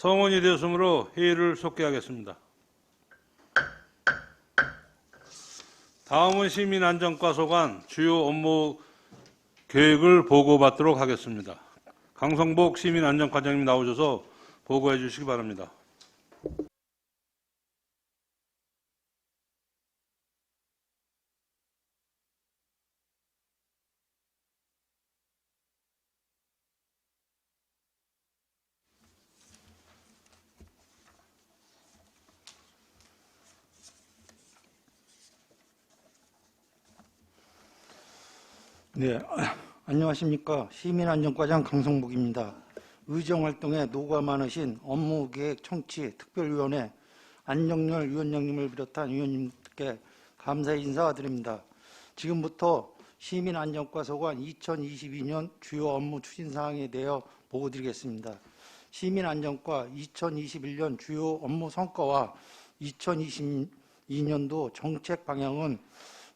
성원이 되었으므로 회의를 속개하겠습니다. 다음은 시민안전과 소관 주요 업무 계획을 보고받도록 하겠습니다. 강성복 시민안전과장님 나오셔서 보고해 주시기 바랍니다. 네, 아, 안녕하십니까. 시민안전과장 강성복입니다. 의정활동에 노가 많으신 업무계획 청취 특별위원회 안정열 위원장님을 비롯한 위원님께 감사의 인사드립니다. 지금부터 시민안전과 소관 2022년 주요 업무 추진 사항에 대해 보고드리겠습니다. 시민안전과 2021년 주요 업무 성과와 2022년도 정책 방향은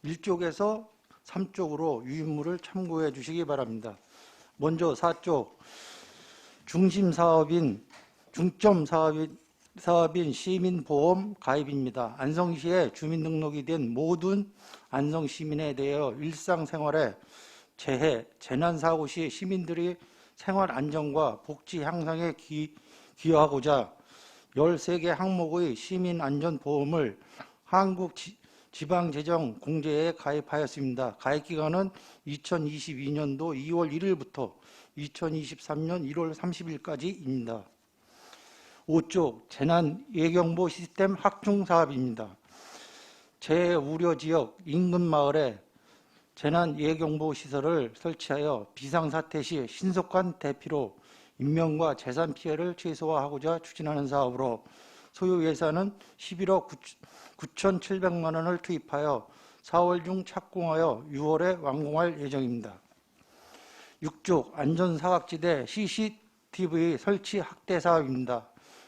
1쪽에서 3쪽으로 유인물을 참고해 주시기 바랍니다. 먼저 4쪽 중심 사업인 중점 사업인 사업인 시민보험 가입입니다. 안성시에 주민등록이 된 모든 안성 시민에 대하여 일상생활에 재해, 재난사고 시 시민들이 생활 안정과 복지 향상에 기, 기여하고자 13개 항목의 시민안전보험을 한국 지, 지방재정 공제에 가입하였습니다. 가입 기간은 2022년도 2월 1일부터 2023년 1월 30일까지입니다. 5쪽 재난 예경보 시스템 확충 사업입니다. 재 우려 지역 인근 마을에 재난 예경보 시설을 설치하여 비상 사태 시 신속한 대피로 인명과 재산 피해를 최소화하고자 추진하는 사업으로 소요 예산은 11억 9,700만 원을 투입하여 4월 중 착공하여 6월에 완공할 예정입니다. 6쪽 안전사각지대 CCTV 설치 확대 사업입니다.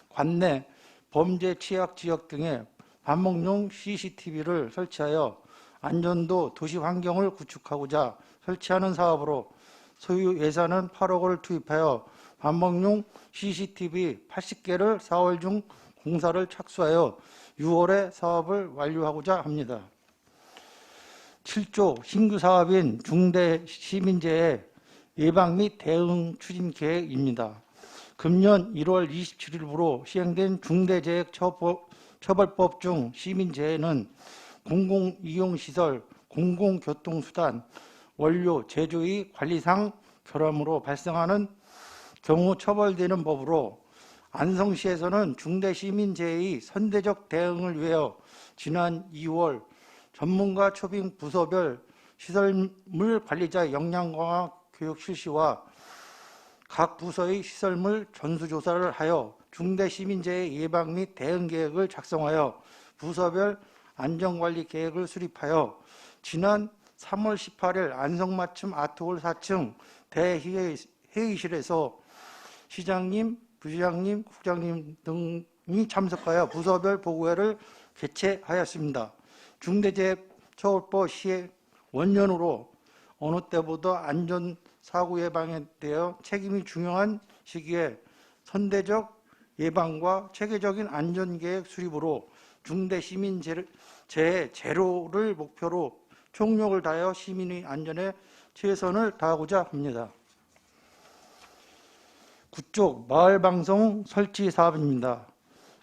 관내 범죄 취약 지역 등에 반목용 CCTV를 설치하여 안전도 도시 환경을 구축하고자 설치하는 사업으로 소유 예산은 8억을 투입하여 반목용 CCTV 80개를 4월 중 공사를 착수하여 6월에 사업을 완료하고자 합니다. 7조 신규 사업인 중대 시민재해 예방 및 대응 추진 계획입니다. 금년 1월 27일부로 시행된 중대재해처벌법 중 시민재해는 공공이용시설, 공공교통수단, 원료, 제조의 관리상 결함으로 발생하는 경우 처벌되는 법으로 안성시에서는 중대 시민재해의 선대적 대응을 위하여 지난 2월 전문가 초빙 부서별 시설물 관리자 역량 강화 교육 실시와 각 부서의 시설물 전수 조사를 하여 중대 시민재해 예방 및 대응 계획을 작성하여 부서별 안전관리 계획을 수립하여 지난 3월 18일 안성맞춤 아트홀 4층 대회의실에서 시장님, 부시장님, 국장님 등이 참석하여 부서별 보고회를 개최하였습니다. 중대재해처벌법 시행 원년으로 어느 때보다 안전사고 예방에 대해 책임이 중요한 시기에 선대적 예방과 체계적인 안전계획 수립으로 중대시민 재해 제로를 목표로 총력을 다하여 시민의 안전에 최선을 다하고자 합니다. 구쪽 마을방송 설치 사업입니다.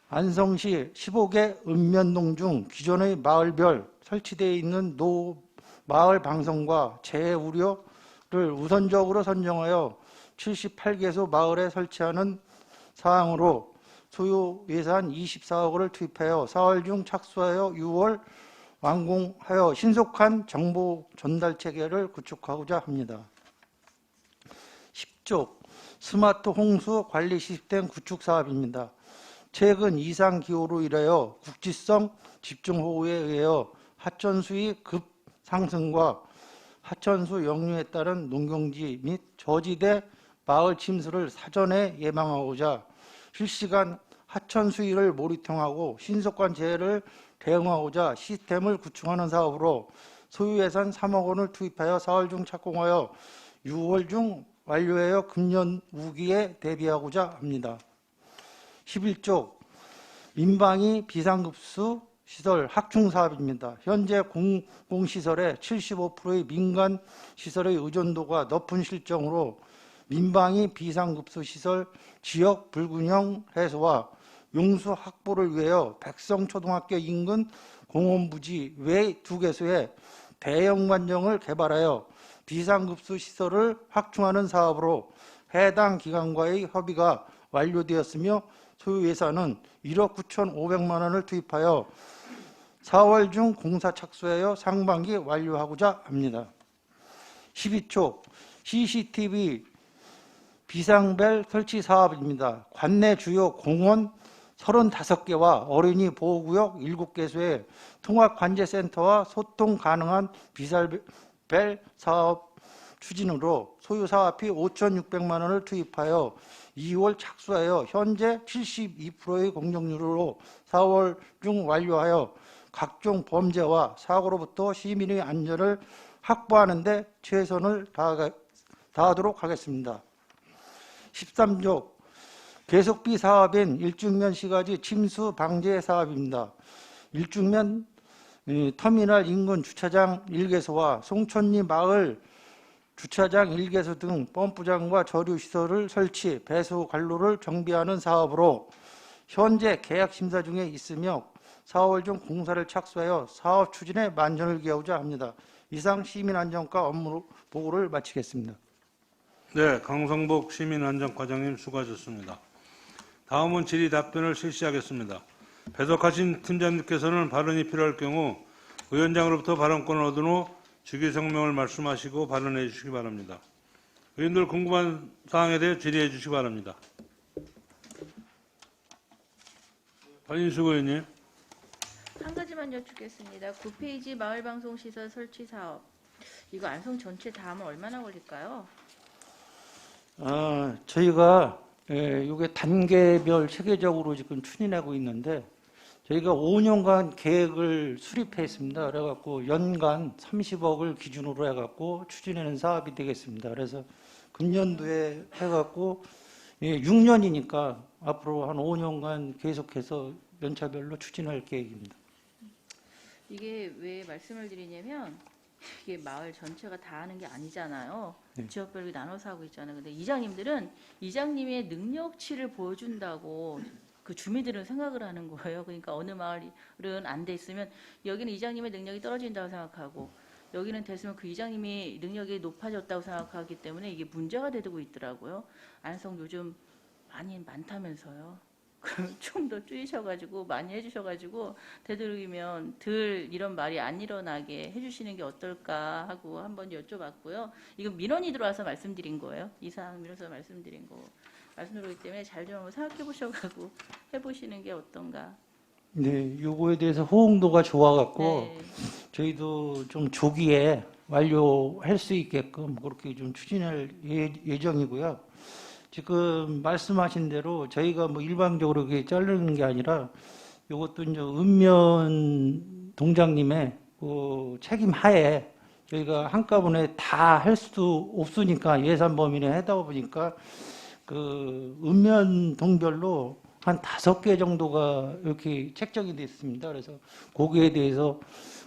안성시 15개 읍면동 중 기존의 마을별 설치되어 있는 노 마을 방송과 재해 우려를 우선적으로 선정하여 78개소 마을에 설치하는 사항으로 소요 예산 24억을 투입하여 4월 중 착수하여 6월 완공하여 신속한 정보 전달 체계를 구축하고자 합니다. 10조 스마트 홍수 관리 시스템 구축 사업입니다. 최근 이상 기후로 인하여 국지성 집중호우에 의하여 하천수위 급 상승과 하천수 역류에 따른 농경지 및 저지대 마을 침수를 사전에 예방하고자 실시간 하천 수위를 모니터링하고 신속한 재해를 대응하고자 시스템을 구축하는 사업으로 소유 예산 3억 원을 투입하여 4월 중 착공하여 6월 중 완료하여 금년 우기에 대비하고자 합니다. 11조 민방위 비상급수 시설 확충 사업입니다. 현재 공공시설의 75%의 민간 시설의 의존도가 높은 실정으로 민방위 비상급수 시설 지역 불균형 해소와 용수 확보를 위하여 백성초등학교 인근 공원부지 외 두 개소에 대형 관정을 개발하여 비상급수 시설을 확충하는 사업으로 해당 기관과의 협의가 완료되었으며 소요 예산은 1억 9천5백만 원을 투입하여 4월 중 공사 착수하여 상반기 완료하고자 합니다. 12초 CCTV 비상벨 설치 사업입니다. 관내 주요 공원 35개와 어린이 보호구역 7개소에 통합관제센터와 소통 가능한 비상벨 사업 추진으로 소유 사업비 5,600만 원을 투입하여 2월 착수하여 현재 72%의 공정률로 4월 중 완료하여 각종 범죄와 사고로부터 시민의 안전을 확보하는 데 최선을 다하, 다하도록 하겠습니다. 13조 계속비 사업인 일중면 시가지 침수 방제 사업입니다. 일중면 이, 터미널 인근 주차장 1개소와 송천리 마을 주차장 1개소 등 펌프장과 저류 시설을 설치, 배수 관로를 정비하는 사업으로 현재 계약 심사 중에 있으며 4월 중 공사를 착수하여 사업 추진에 만전을 기하고자 합니다. 이상 시민안전과 업무 보고를 마치겠습니다. 네, 강성복 시민안전과장님 수고하셨습니다. 다음은 질의 답변을 실시하겠습니다. 배석하신 팀장님께서는 발언이 필요할 경우 위원장으로부터 발언권을 얻은 후 주기 성명을 말씀하시고 발언해 주시기 바랍니다. 의원들 궁금한 사항에 대해 질의해 주시기 바랍니다. 박인숙 의원님. 한 가지만 여쭙겠습니다. 9페이지 마을방송시설 설치 사업. 이거 안성 전체 다 하면 얼마나 걸릴까요? 아, 저희가 예, 이게 단계별 체계적으로 지금 추진하고 있는데 저희가 5년간 계획을 수립했습니다. 그래갖고 연간 30억을 기준으로 해갖고 추진하는 사업이 되겠습니다. 그래서 금년도에 해갖고 예, 6년이니까 앞으로 한 5년간 계속해서 연차별로 추진할 계획입니다. 이게 왜 말씀을 드리냐면 이게 마을 전체가 다 하는 게 아니잖아요. 네. 지역별로 나눠서 하고 있잖아요. 근데 이장님들은 이장님의 능력치를 보여준다고 그 주민들은 생각을 하는 거예요. 그러니까 어느 마을은 안 돼 있으면 여기는 이장님의 능력이 떨어진다고 생각하고 여기는 됐으면 그 이장님이 능력이 높아졌다고 생각하기 때문에 이게 문제가 되고 있더라고요. 안성 요즘 많이 많다면서요. 좀더 줄이셔가지고 많이 해주셔가지고 되도록이면 들 이런 말이 안 일어나게 해주시는 게 어떨까 하고 한번 여쭤봤고요. 이건 민원이 들어와서 말씀드린 거예요. 이상 민원서 말씀드린 거 말씀드리기 때문에 잘 좀 생각해 보셔가지고 해보시는 게 어떤가. 네, 요거에 대해서 호응도가 좋아갖고 네. 저희도 좀 조기에 완료할 수 있게끔 그렇게 좀 추진할 예, 예정이고요. 지금 말씀하신 대로 저희가 뭐 일방적으로 이렇게 자르는 게 아니라 이것도 이제 읍면 동장님의 그 책임 하에 저희가 한꺼번에 다 할 수도 없으니까 예산 범위 내에 하다 보니까 그 읍면 동별로 한 다섯 개 정도가 이렇게 책정이 됐습니다. 그래서 거기에 대해서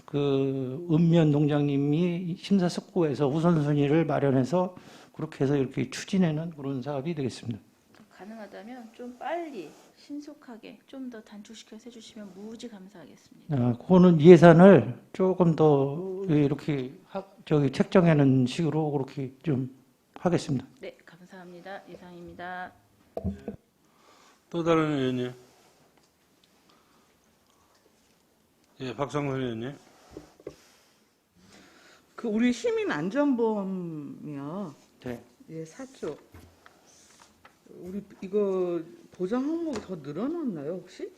그 읍면 농장님이 심사숙고해서 우선순위를 마련해서 그렇게 해서 이렇게 추진하는 그런 사업이 되겠습니다. 가능하다면 좀 빨리 신속하게 좀 더 단축시켜서 해주시면 무지 감사하겠습니다. 아, 그거는 예산을 조금 더 이렇게 하- 저기 책정하는 식으로 그렇게 좀 하겠습니다. 네, 감사합니다. 이상입니다. 또 다른 의원님. 예, 박상선 의원님. 그 우리 시민 안전보험이요. 네. 예, 4조. 우리 이거 보장 항목이 더 늘어났나요, 혹시?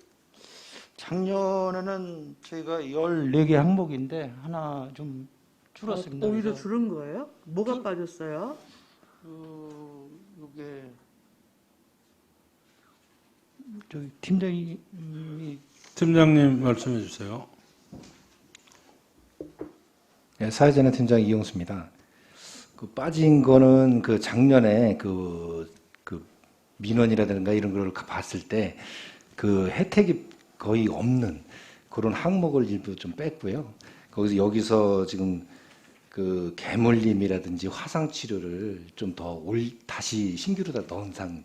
작년에는 저희가 14개 항목인데 하나 좀 줄었습니다. 어, 오히려 그래서 줄은 거예요? 뭐가 줄- 빠졌어요? 그 이게 저기 팀장님이 팀장님 말씀해 주세요. 네, 사회전화 팀장 이용수입니다. 그 빠진 거는 그 작년에 그, 그 민원이라든가 이런 걸 봤을 때 그 혜택이 거의 없는 그런 항목을 일부 좀 뺐고요. 거기서 여기서 지금 그 개물림이라든지 화상 치료를 좀더올 다시 신규로 다 넣은 상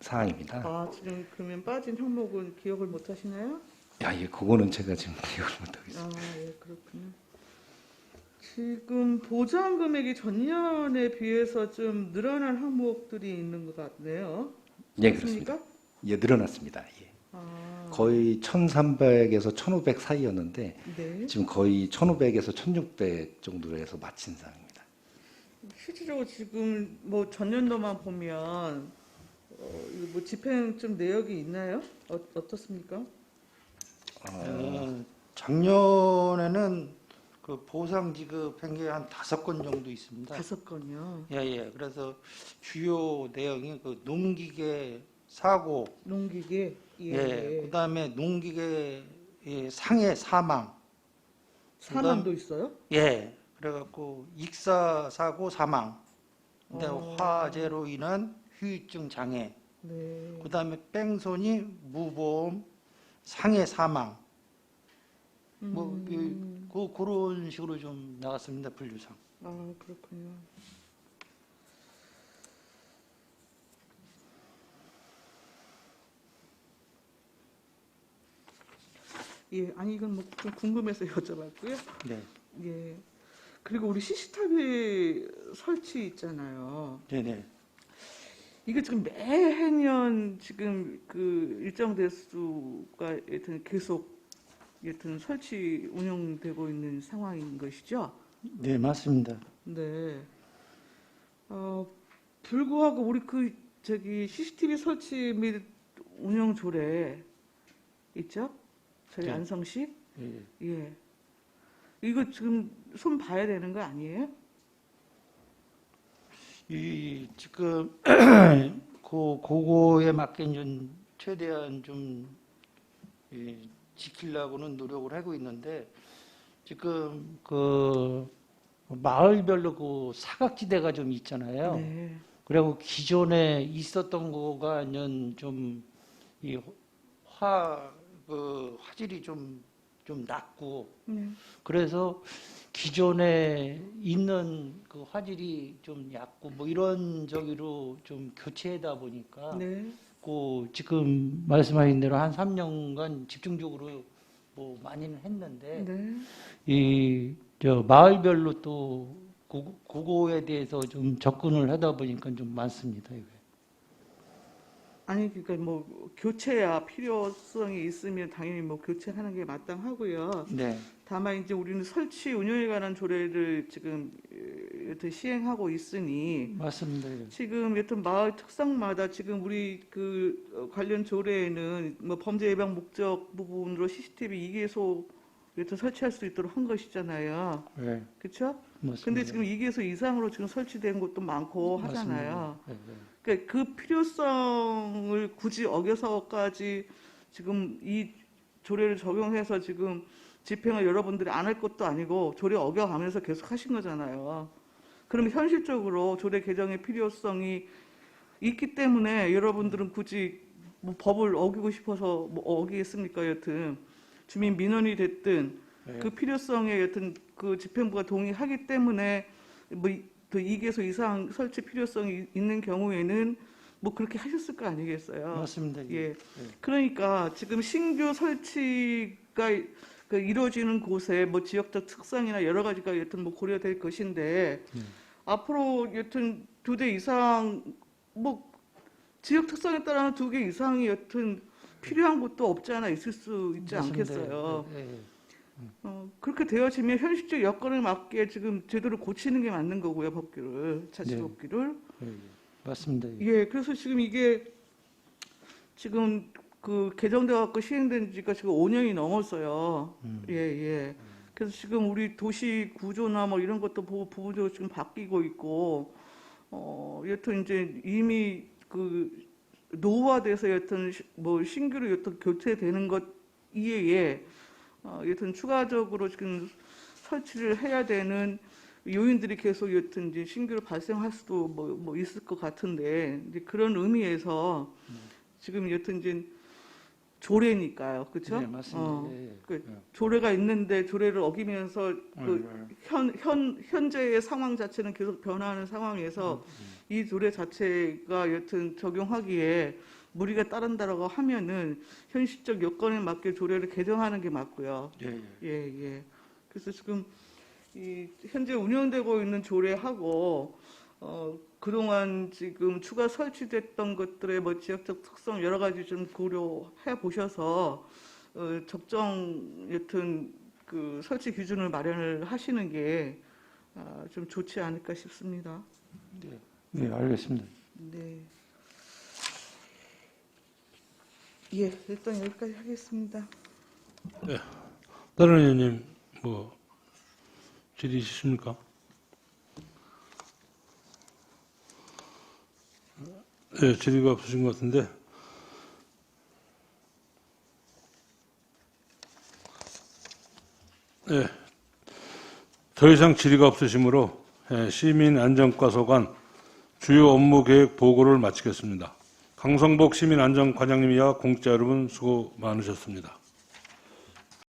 사항입니다. 아 지금 그러면 빠진 항목은 기억을 못 하시나요? 야, 예, 그거는 제가 지금 기억을 못 하겠습니다. 아, 예, 그렇군요. 지금 보장 금액이 전년에 비해서 좀 늘어난 항목들이 있는 것 같네요. 예, 그렇습니다. 맞습니까? 예, 늘어났습니다. 예. 아, 거의 1,300에서 1,500 사이였는데 네. 지금 거의 1,500에서 1,600 정도로 해서 마친 상황입니다. 실질적으로 지금 뭐 전년도만 보면 어, 뭐 집행 좀 내역이 있나요? 어, 어떻습니까? 어, 작년에는 그 보상 지급한 게한 다섯 건 정도 있습니다. 다섯 건요. 예, 예. 그래서 주요 내용이 그 농기계 사고, 농기계. 예, 예. 그다음에 농기계 의 상해 사망, 사망도 있어요? 예. 그래갖고 익사 사고 사망, 그다음에 어. 화재로 인한 후유증 장애, 네. 그다음에 뺑소니 무보험 상해 사망, 뭐 음. 그, 그 그런 식으로 좀 나갔습니다 분류상. 아 그렇군요. 예, 아니 이건 뭐 좀 궁금해서 여쭤봤고요. 네, 예. 그리고 우리 CCTV 설치 있잖아요. 네, 네. 이게 지금 매해년 지금 그 일정 대수가 여튼 계속 여튼 설치 운영되고 있는 상황인 것이죠. 네, 맞습니다. 네. 어, 불구하고 우리 그 저기 CCTV 설치 및 운영 조례 있죠? 저희 네. 안성시? 예. 예. 이거 지금 손 봐야 되는 거 아니에요? 이 지금 그 그거에 맞게 좀 최대한 좀 예, 지키려고는 노력을 하고 있는데 지금 그 마을별로 그 사각지대가 좀 있잖아요. 네. 그리고 기존에 있었던 거가는 좀이 화 그 화질이 좀 좀 낮고 네. 그래서 기존에 있는 그 화질이 좀 얕고 뭐 이런 저기로 좀 교체하다 보니까 네. 그 지금 말씀하신 대로 한 3년간 집중적으로 뭐 많이는 했는데 네. 이 저 마을별로 또 그- 그거에 대해서 좀 접근을 하다 보니까 좀 많습니다. 이게. 아니 그러니까 뭐 교체야 필요성이 있으면 당연히 뭐 교체하는 게 마땅하고요. 네. 다만 이제 우리는 설치 운영에 관한 조례를 지금 에, 여튼 시행하고 있으니 맞습니다. 지금 여튼 마을 특성마다 지금 우리 그 어, 관련 조례에는 뭐 범죄 예방 목적 부분으로 CCTV 이개소 여튼 설치할 수 있도록 한 것이잖아요. 네. 그렇죠? 맞습니다. 근데 지금 이개소 이상으로 지금 설치된 곳도 많고. 하잖아요. 네, 네. 그러니까 그 필요성을 굳이 어겨서까지 지금 이 조례를 적용해서 지금 집행을 여러분들이 안 할 것도 아니고 조례 어겨가면서 계속 하신 거잖아요. 그러면 현실적으로 조례 개정의 필요성이 있기 때문에 여러분들은 굳이 뭐 법을 어기고 싶어서 뭐 어기겠습니까? 여튼 주민 민원이 됐든 네. 그 필요성에 여튼 그 집행부가 동의하기 때문에 뭐 그 이개소 이상 설치 필요성이 있는 경우에는 뭐 그렇게 하셨을 거 아니겠어요? 맞습니다. 예. 그러니까 지금 신규 설치가 그 이루어지는 곳에 뭐 지역적 특성이나 여러 가지가 여튼 뭐 고려될 것인데 앞으로 여튼 두 대 이상 뭐 지역 특성에 따라 두 개 이상이 여튼 필요한 곳도 없지 않아 있을 수 있지 맞습니다. 않겠어요. 네, 네. 어, 그렇게 되어지면 현실적 여건을 맞게 지금 제도를 고치는 게 맞는 거고요, 법규를 자치 네. 법규를. 예, 예. 맞습니다. 이게. 예, 그래서 지금 이게 지금 그 개정돼 갖고 시행된 지가 지금 5년이 넘었어요. 음. 예, 예. 그래서 지금 우리 도시 구조나 뭐 이런 것도 부- 부분적으로 지금 바뀌고 있고, 어, 여튼 이제 이미 그 노후화돼서 여튼 시- 뭐 신규로 여튼 교체되는 것 이외에 어, 여튼 추가적으로 지금 설치를 해야 되는 요인들이 계속 여튼 이제 신규로 발생할 수도 뭐, 뭐 있을 것 같은데 이제 그런 의미에서 지금 여튼 이제 조례니까요, 그렇죠? 네, 맞습니다. 어, 예, 예. 그 조례가 있는데 조례를 어기면서 그 네, 현, 현, 현재의 상황 자체는 계속 변화하는 상황에서 이 조례 자체가 여튼 적용하기에 무리가 따른다라고 하면은 현실적 여건에 맞게 조례를 개정하는 게 맞고요. 예, 예. 예, 예. 그래서 지금 이 현재 운영되고 있는 조례하고 어, 그동안 지금 추가 설치됐던 것들의 뭐 지역적 특성 여러 가지 좀 고려해 보셔서 어, 적정 여튼 그 설치 기준을 마련을 하시는 게 아, 좀 좋지 않을까 싶습니다. 네, 알겠습니다. 네. 예, 일단 여기까지 하겠습니다. 다른 의원님 뭐 질의 있으십니까? 네, 질의가 없으신 것 같은데. 네, 더 이상 질의가 없으시므로 예, 시민안전과소관 주요 업무 계획 보고를 마치겠습니다. 강성복 시민안전과장님이와 공자 여러분 수고 많으셨습니다.